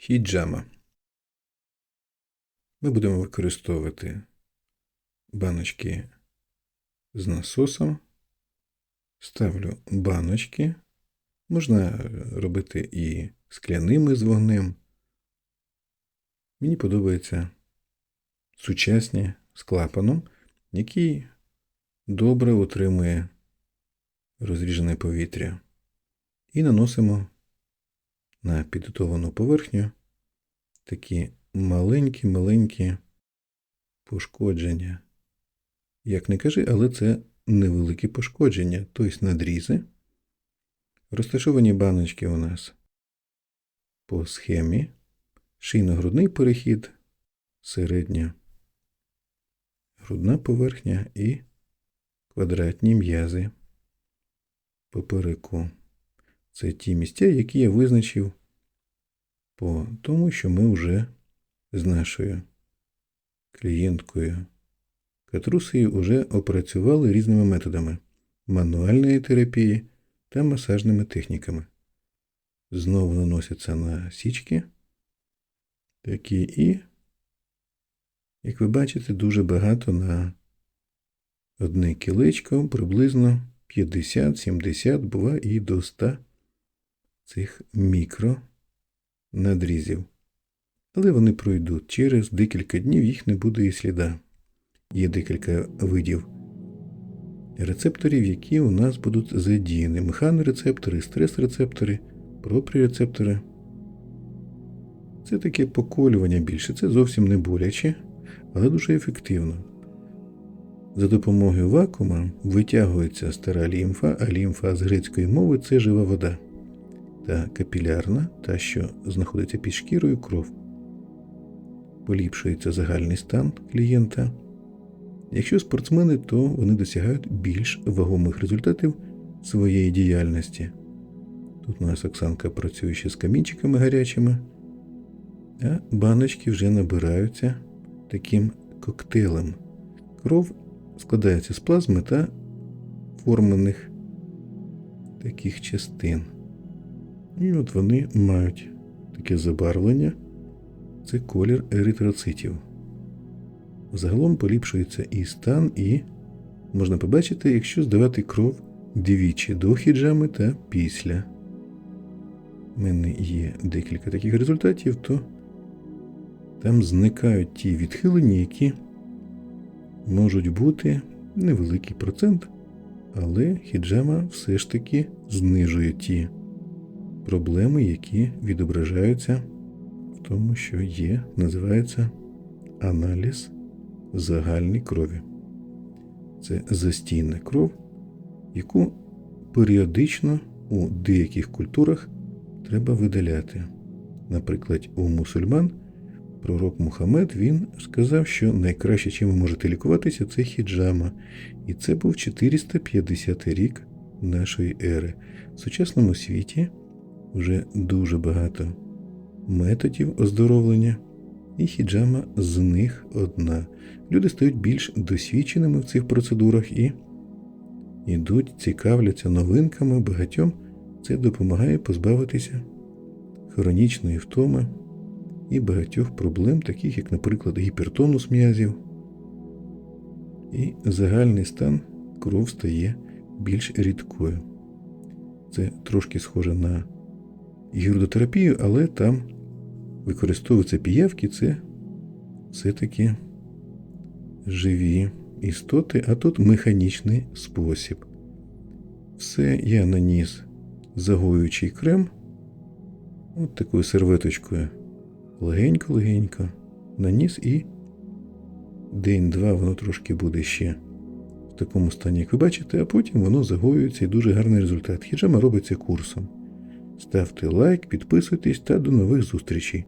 Хіджама. Ми будемо використовувати баночки з насосом. Ставлю баночки. Можна робити і скляними з вогнем. Мені подобаються сучасні з клапаном, який добре утримує розріжене повітря. І наносимо на підготовлену поверхню такі маленькі-маленькі пошкодження. Як не кажи, але це невеликі пошкодження, тобто надрізи. Розташовані баночки у нас по схемі. Шийно-грудний перехід, середня грудна поверхня і квадратні м'язи попереку. Це ті місця, які я визначив по тому, що ми вже з нашою клієнткою Катрусею вже опрацювали різними методами мануальної терапії та масажними техніками. Знову наносяться на січки. Такі і, як ви бачите, дуже багато на одне кілечко, приблизно 50-70, бува і до 100 цих мікро надрізів. Але вони пройдуть. Через декілька днів їх не буде і сліда. Є декілька видів рецепторів, які у нас будуть задіяні. Механорецептори, стрес-рецептори, пропріорецептори. Це таке поколювання більше. Це зовсім не боляче, але дуже ефективно. За допомогою вакуума витягується стара лімфа, а лімфа з грецької мови це жива вода. Та капілярна, та, що знаходиться під шкірою кров. Поліпшується загальний стан клієнта. Якщо спортсмени, то вони досягають більш вагомих результатів своєї діяльності. Тут у нас Оксанка працює ще з камінчиками гарячими, а баночки вже набираються таким коктейлем. Кров складається з плазми та формених таких частин. І от вони мають таке забарвлення це колір еритроцитів. Загалом поліпшується і стан, і можна побачити, якщо здавати кров двічі до хіджами та після. У мене є декілька таких результатів, то там зникають ті відхилення, які можуть бути невеликий процент, але хіджама все ж таки знижує ті проблеми, які відображаються в тому, що є, називається аналіз загальної крові. Це застійна кров, яку періодично у деяких культурах треба видаляти. Наприклад, у мусульман пророк Мухаммед він сказав, що найкраще, чим ви можете лікуватися, це хіджама. І це був 450 рік нашої ери. В сучасному світі вже дуже багато методів оздоровлення, і хіджама з них одна. Люди стають більш досвідченими в цих процедурах і йдуть, цікавляться новинками багатьом. Це допомагає позбавитися хронічної втоми і багатьох проблем, таких як, наприклад, гіпертонус м'язів. І загальний стан кров стає більш рідкою. Це трошки схоже на гірдотерапію, але там використовуються піявки, це все-таки живі істоти, а тут механічний спосіб. Все я наніс загоюючий крем. От такою серветочкою легенько-легенько наніс і день-два воно трошки буде ще в такому стані, як ви бачите, а потім воно загоюється і дуже гарний результат. Хіджама робиться курсом. Ставте лайк, підписуйтесь та до нових зустрічей.